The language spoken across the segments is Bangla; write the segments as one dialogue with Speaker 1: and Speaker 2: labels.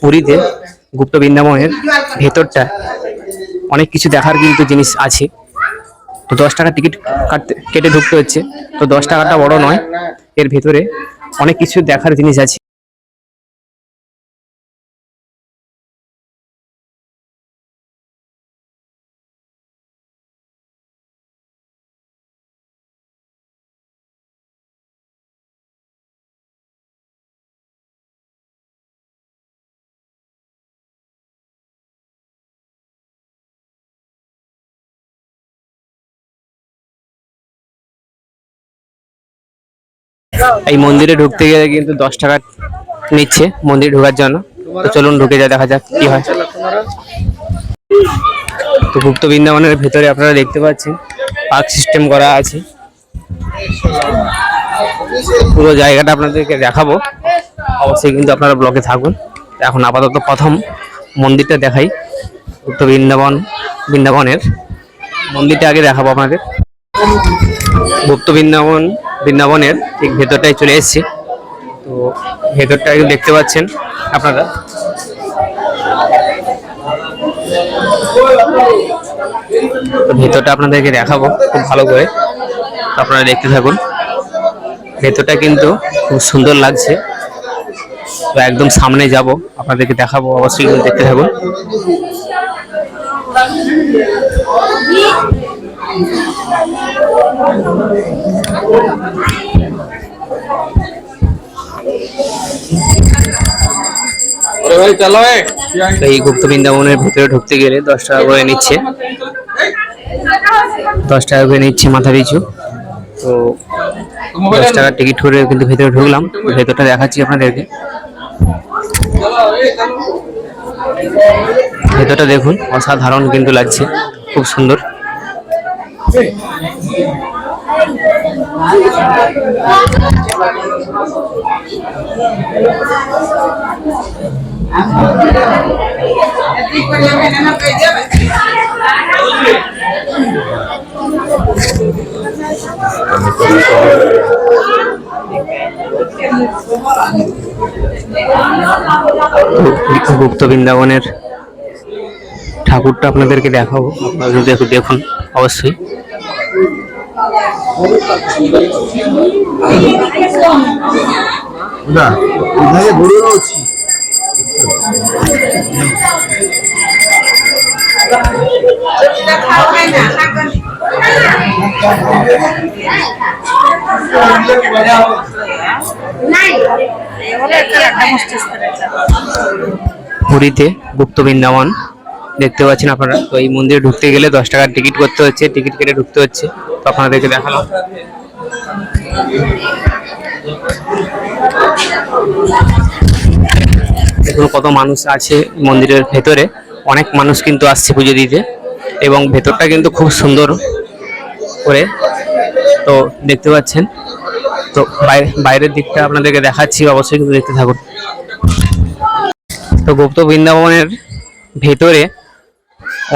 Speaker 1: পুরীতে গুপ্ত বৃন্দাবনের ভেতরটা অনেক কিছু দেখার কিন্তু জিনিস আছে। তো দশ টাকা টিকিট কাটতে কেটে ঢুকতে হচ্ছে। তো দশ টাকাটা বড় নয়, এর ভেতরে অনেক কিছু দেখার জিনিস আছে। এই মন্দিরে ঢুকতে গেলে কিন্তু দশ টাকা নিচ্ছে মন্দিরে ঢোকার জন্য। তো চলুন ঢুকে যা দেখা যাক কি হয়। তো গুপ্ত বৃন্দাবনের ভেতরে আপনারা দেখতে পাচ্ছেন, পার্ক সিস্টেম করা আছে। পুরো জায়গাটা আপনাদেরকে দেখাবো। অবশ্যই কিন্তু আপনারা ব্লকে থাকুন। এখন আপাতত প্রথম মন্দিরটা দেখাই গুপ্ত বৃন্দাবন, বৃন্দাবনের। মন্দিরটা আগে দেখাবো আপনাদের। গুপ্ত বৃন্দাবন বৃন্দাবনের ঠিক ভেতরটাই চলে এসেছি। তো ভেতরটা দেখতে পাচ্ছেন আপনারা। তো ভেতরটা আপনাদেরকে দেখাবো খুব ভালো করে। আপনারা দেখতে থাকুন। ভেতরটা কিন্তু খুব সুন্দর লাগছে। তো একদম সামনে যাব, আপনাদেরকে দেখাবো, অবশ্যই দেখতে থাকুন। এই গুপ্ত বৃন্দাবনের ভিতরে ঢুকতে গেলে দশ টাকা করে নিচ্ছে। দশ টাকা করে নিচ্ছে মাথা পিছু। তো দশ টাকার টিকিট করে কিন্তু ভেতরে ঢুকলাম। ভেতরটা দেখাচ্ছি আপনাদেরকে। ভেতরটা দেখুন অসাধারণ কিন্তু লাগছে। খুব সুন্দর। গুপ্ত বৃন্দাবনের ঠাকুরটা আপনাদেরকে দেখাবো। আপনারা যদি একটু দেখুন অবশ্যই। পুরীতে গুপ্ত বৃন্দাবন। দেখতে পাচ্ছেন আপনারা। তো এই মন্দিরে ঢুকতে গেলে দশ টাকার টিকিট করতে হচ্ছে, টিকিট কেটে ঢুকতে হচ্ছে। তো আপনাদেরকে দেখালাম। দেখুন কত মানুষ আছে মন্দিরের ভেতরে। অনেক মানুষ কিন্তু আসছে পুজো দিতে এবং ভেতরটা কিন্তু খুব সুন্দর করে। তো দেখতে পাচ্ছেন। তো বাইরে- বাইরের দিকটা আপনাদেরকে দেখাচ্ছি, অবশ্যই কিন্তু দেখতে থাকুন। তো গুপ্ত বৃন্দাবনের ভেতরে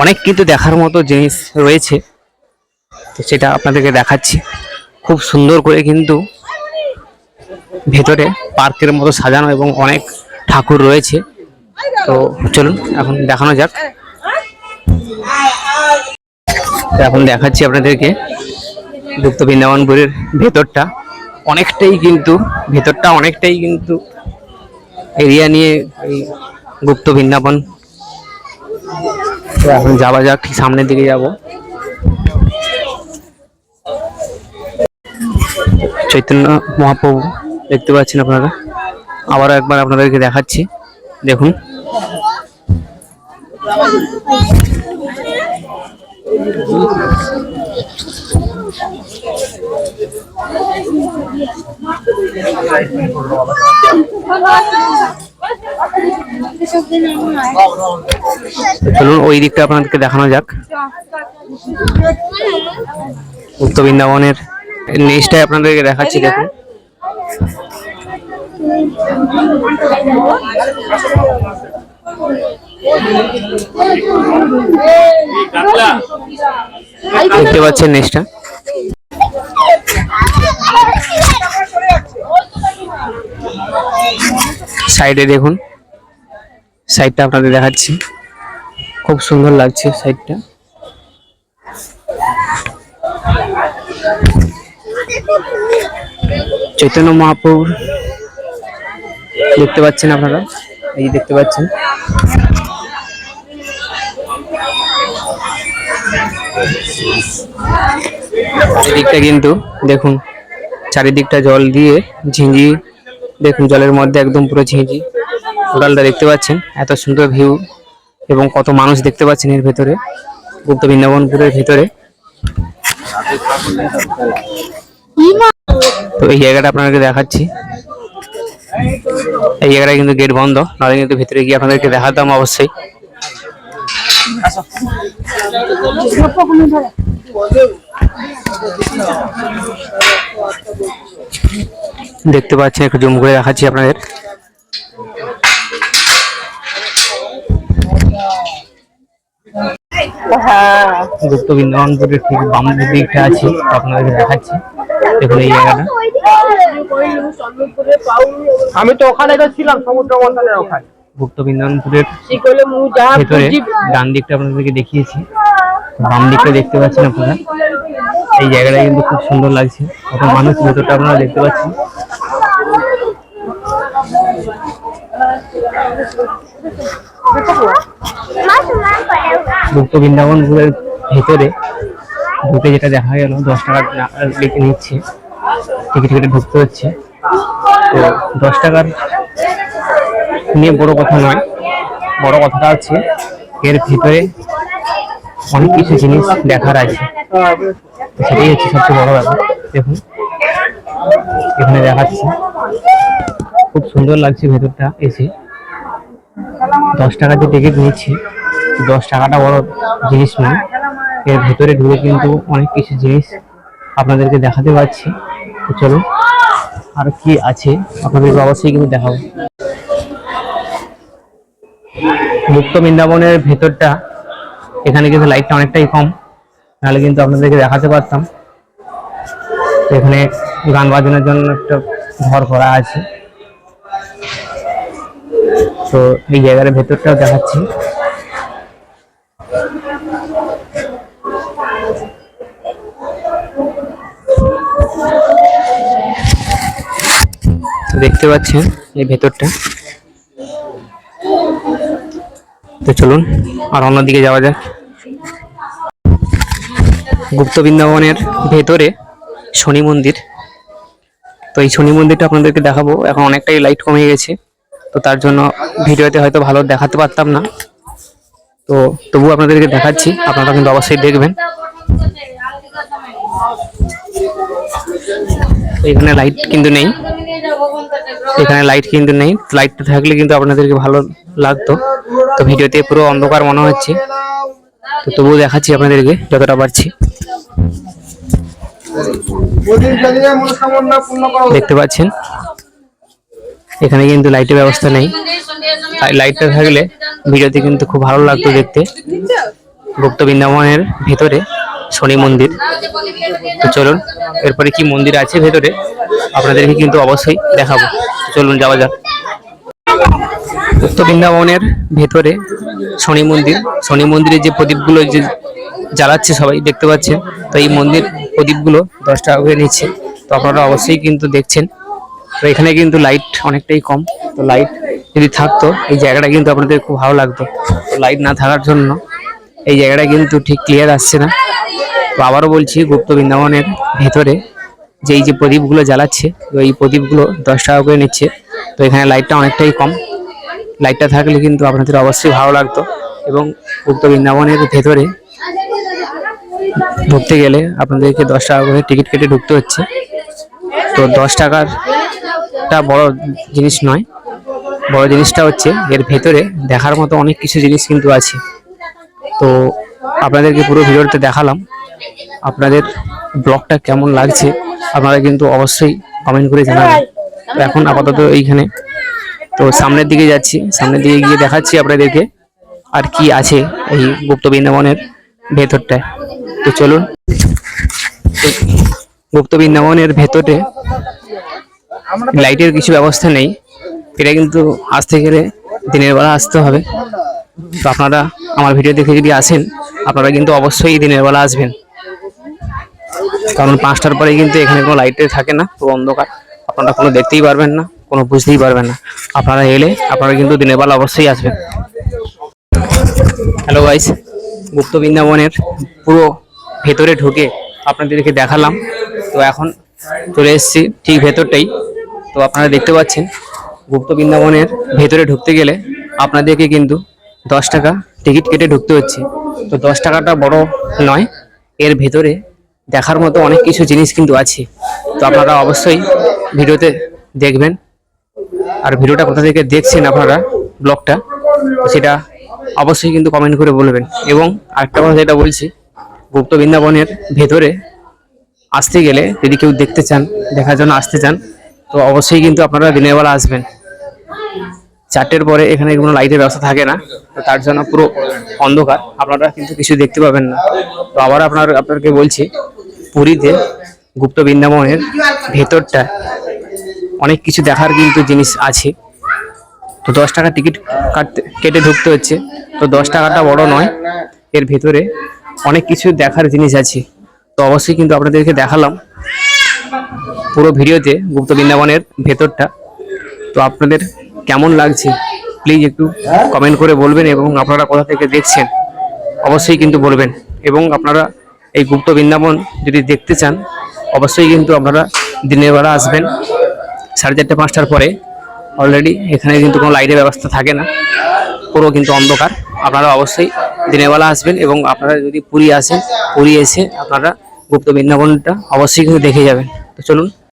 Speaker 1: অনেক কিন্তু দেখার মতো জিনিস রয়েছে। তো সেটা আপনাদেরকে দেখাচ্ছি। খুব সুন্দর করে কিন্তু ভেতরে পার্কের মতো সাজানো এবং অনেক ঠাকুর রয়েছে। তো চলুন, এখন দেখানো যাক। এখন দেখাচ্ছি আপনাদেরকে গুপ্ত বৃন্দাবনপুরের ভেতরটা। অনেকটাই কিন্তু, ভেতরটা অনেকটাই কিন্তু এরিয়া নিয়ে এই গুপ্ত বৃন্দাবন তো এখন যাওয়া যাক, ঠিক সামনের দিকে যাব। চৈতন্য মহাপ্রভু, দেখতে পাচ্ছেন আপনারা? আবারও একবার আপনাদেরকে দেখাচ্ছি। দেখুন। চলুন ওই দিকটা আপনাদেরকে দেখানো যাক। গুপ্ত বৃন্দাবনের নেক্সটাই আপনাদেরকে দেখাচ্ছি দেখুন। দেখতে পাচ্ছেন নেক্সটটা সাইডে দেখুন। সাইডটা আপনাদের দেখাচ্ছি। খুব সুন্দর লাগছে সাইডটা। চৈতন্য মহাপ্রভুর দেখতে পাচ্ছেন আপনারা? এই দেখতে পাচ্ছেন। চারিদিকটা কিন্তু দেখুন, চারিদিকটা জল দিয়ে ঝিঁঝি, দেখুন জলের মধ্যে একদম পুরো ঝিঁঝি। টোটালটা দেখতে পাচ্ছেন। এত সুন্দর ভিউ এবং কত মানুষ দেখতে পাচ্ছেন এর ভেতরে। গুপ্ত বৃন্দাবনপুরের ভেতরে। তো এই জায়গাটা আপনাদেরকে দেখাচ্ছি। এই জায়গাটা কিন্তু গেট বন্ধ, নাহলে কিন্তু ভিতরে গিয়ে আপনাদেরকে দেখাতাম অবশ্যই। দেখতে পাচ্ছেন, একটু জুম করে দেখাচ্ছি আপনাদের। গুপ্ত বৃন্দাবনপুরের ঠিক বাম দিকটা আছে আপনাদেরকে দেখাচ্ছি। দেখুন এই জায়গাটা।
Speaker 2: আমি তো ওখানে তো ছিলাম সমুদ্র মন্থনের ওখানে।
Speaker 1: গুপ্ত বৃন্দাবনপুরের ভেতরে ডান দিকটা আপনাদেরকে দেখিয়েছি। বাম দিকটা দেখতে পাচ্ছেন আপনারা। এই জায়গাটা কিন্তু খুব সুন্দর লাগছে। কত মানুষ ভেতরটা আপনারা দেখতে পাচ্ছেন। গুপ্ত বৃন্দাবনপুরের ভেতরে ঢুকে যেটা দেখা গেল, দশ টাকা লিখে নিচ্ছে। টিকিট কেটে ঢুকতে হচ্ছে। তো দশ টাকার নিয়ে বড় কথা নয়, বড় কথাটা হচ্ছে এর ভিতরে অনেক কিছু জিনিস দেখার আছে। সেটাই হচ্ছে সবচেয়ে বড় ব্যাপার। দেখুন, এখানে দেখাচ্ছে। খুব সুন্দর লাগছে ভেতরটা এসে। দশ টাকা যে টিকিট নিচ্ছি দশ টাকাটা বড় জিনিস নয়। এর ভেতরে ঢুকে কিন্তু অনেক কিছু জিনিস আপনাদেরকে দেখাতে পারছি। তো চলুন, আর কি আছে আপনাদেরকে অবশ্যই কিন্তু দেখাবো। মুক্ত বৃন্দাবনের ভেতরটা, এখানে কিন্তু লাইটটা অনেকটাই কম। নাহলে কিন্তু আপনাদেরকে দেখাতে পারতাম। এখানে গান বাজানোর জন্য একটা ঘর করা আছে। তো এই জায়গার ভেতরটাও দেখাচ্ছি। তো দেখতে পাচ্ছেন এই ভেতরটা। তো চলুন, আর অন্যদিকে যাওয়া যাক। গুপ্ত বৃন্দাবনের ভেতরে শনি মন্দির। তো এই শনি মন্দিরটা আপনাদেরকে দেখাবো। এখন অনেকটাই লাইট কমে গেছে। তো তার জন্য ভিডিওতে হয়তো ভালো দেখাতে পারতাম না। তো তবু আপনাদেরকে দেখাচ্ছি। আপনারা কিন্তু অবশ্যই দেখবেন। এখানে লাইট কিন্তু নেই। এখানে লাইট কিন্তু নেই। লাইটটা থাকলে কিন্তু আপনাদেরকে ভালো লাগতো। তো ভিডিওতে পুরো অন্ধকার মনে হচ্ছে। তো তবুও দেখাচ্ছি আপনাদেরকে যতটা পারছি। দেখতে পাচ্ছেন? এখানে কিন্তু লাইটের ব্যবস্থা নেই। লাইটটা থাকলে ভিডিওতে কিন্তু খুব ভালো লাগতো দেখতে। গুপ্ত বৃন্দাবনের ভেতরে। শনি মন্দির। তো চলুন, এরপরে কি মন্দির আছে ভেতরে, আপনাদেরকে কিন্তু অবশ্যই দেখাবো। চলুন, যাওয়া যাক। উত্তর বৃন্দাবনের ভেতরে শনি মন্দির। শনি মন্দিরে যে প্রদীপগুলো যে জ্বালাচ্ছে সবাই দেখতে পাচ্ছেন, তো এই মন্দির প্রদীপগুলো দশ টাকা করে নিচ্ছে। তো আপনারা অবশ্যই কিন্তু দেখছেন। তো এখানে কিন্তু লাইট অনেকটাই কম। তো লাইট যদি থাকতো, এই জায়গাটা কিন্তু আপনাদের খুব ভালো লাগতো। লাইট না থাকার জন্য এই জায়গাটা কিন্তু ঠিক ক্লিয়ার আসছে না। তো আবারও বলছি গুপ্ত বৃন্দাবনের ভেতরে যে এই যে প্রদীপগুলো জ্বালাচ্ছে, তো এই প্রদীপগুলো দশ টাকা করে নিচ্ছে। তো এখানে লাইটটা অনেকটাই কম। লাইটটা থাকলে কিন্তু আপনাদের অবশ্যই ভালো লাগতো। এবং গুপ্ত বৃন্দাবনের ভেতরে ঢুকতে গেলে আপনাদেরকে দশ টাকা করে টিকিট কেটে ঢুকতে হচ্ছে। তো দশ টাকার টা বড় জিনিস নয়। বড় জিনিসটা হচ্ছে এর ভেতরে দেখার মতো অনেক কিছু জিনিস কিন্তু আছে। তো আপনাদেরকে পুরো ভিডিওতে দেখালাম। আপনাদের ব্লগটা কেমন লাগছে আপনারা কিন্তু অবশ্যই কমেন্ট করে জানাবেন। এখন আপাতত এইখানে। তো সামনের দিকে যাচ্ছি। সামনের দিকে গিয়ে দেখাচ্ছি আপনাদেরকে আর কি আছে এই গুপ্ত বৃন্দাবনের ভেতরটায়। তো চলুন। গুপ্ত বৃন্দাবনের ভেতরে লাইটের কিছু ব্যবস্থা নেই। এটা কিন্তু আসতে গেলে দিনের বেলা আসতে হবে। তো আপনারা আমার ভিডিও দেখে যদি আসেন, আপনারা কিন্তু অবশ্যই দিনের বেলা আসবেন। কারণ পাঁচটার পরে কিন্তু এখানে কোনো লাইটে থাকে না, পুরো অন্ধকার। আপনারা কোনো দেখতেই পারবেন না, কোনো বুঝতেই পারবেন না। আপনারা এলে আপনারা কিন্তু দিনের বেলা অবশ্যই আসবেন। হ্যালো গাইস গুপ্ত বৃন্দাবনের পুরো ভেতরে ঢুকে আপনাদেরকে দেখালাম। তো এখন চলে এসেছি ঠিক ভেতরটাই। তো আপনারা দেখতে পাচ্ছেন, গুপ্ত বৃন্দাবনের ভেতরে ঢুকতে গেলে আপনাদেরকে কিন্তু দশ টাকা টিকিট কেটে ঢুকতে হচ্ছে। তো দশ টাকাটা বড় নয়, এর ভেতরে দেখার মতো অনেক কিছু জিনিস কিন্তু আছে। তো আপনারা অবশ্যই ভিডিওতে দেখবেন। আর ভিডিওটা কোথা থেকে দেখছেন আপনারা ব্লগটা, সেটা অবশ্যই কিন্তু কমেন্ট করে বলবেন। এবং আরেকটা কথা যেটা বলছি, গুপ্ত বৃন্দাবনের ভেতরে আসতে গেলে যদি কেউ দেখতে চান, দেখার জন্য আসতে চান, তো অবশ্যই কিন্তু আপনারা দিনের বেলা আসবেন। চারটের পরে এখানে কোনো লাইটের ব্যবস্থা থাকে না, তো তার জন্য পুরো অন্ধকার। আপনারা কিন্তু কিছু দেখতে পাবেন না। তো আবার আপনার, আপনাকে বলছি, পুরীতে গুপ্ত বৃন্দাবনের ভেতরটা অনেক কিছু দেখার কিন্তু জিনিস আছে। তো দশ টাকা টিকিট কাটতে, কেটে ঢুকতে হচ্ছে। তো দশ টাকাটা বড় নয়, এর ভেতরে অনেক কিছু দেখার জিনিস আছে। তো অবশ্যই কিন্তু আপনাদেরকে দেখালাম পুরো ভিডিওতে গুপ্ত বৃন্দাবনের ভেতরটা। তো আপনাদের কেমন লাগছে? প্লিজ একটু কমেন্ট করে বলবেন এবং আপনারা কোথা থেকে দেখছেন, অবশ্যই কিন্তু বলবেন। এবং আপনারা এই গুপ্ত বৃন্দাবন যদি দেখতে চান, অবশ্যই কিন্তু আপনারা দিনের বেলা আসবেন। সাড়ে চারটে, পাঁচটার পরে অলরেডি এখানে কিন্তু কোনো লাইটের ব্যবস্থা থাকে না। পুরো কিন্তু অন্ধকার। আপনারা অবশ্যই দিনের বেলা আসবেন এবং আপনারা যদি পুরী আসেন, পুরী এসে আপনারা গুপ্ত বৃন্দাবনটা অবশ্যই কিন্তু দেখে যাবেন। তো চলুন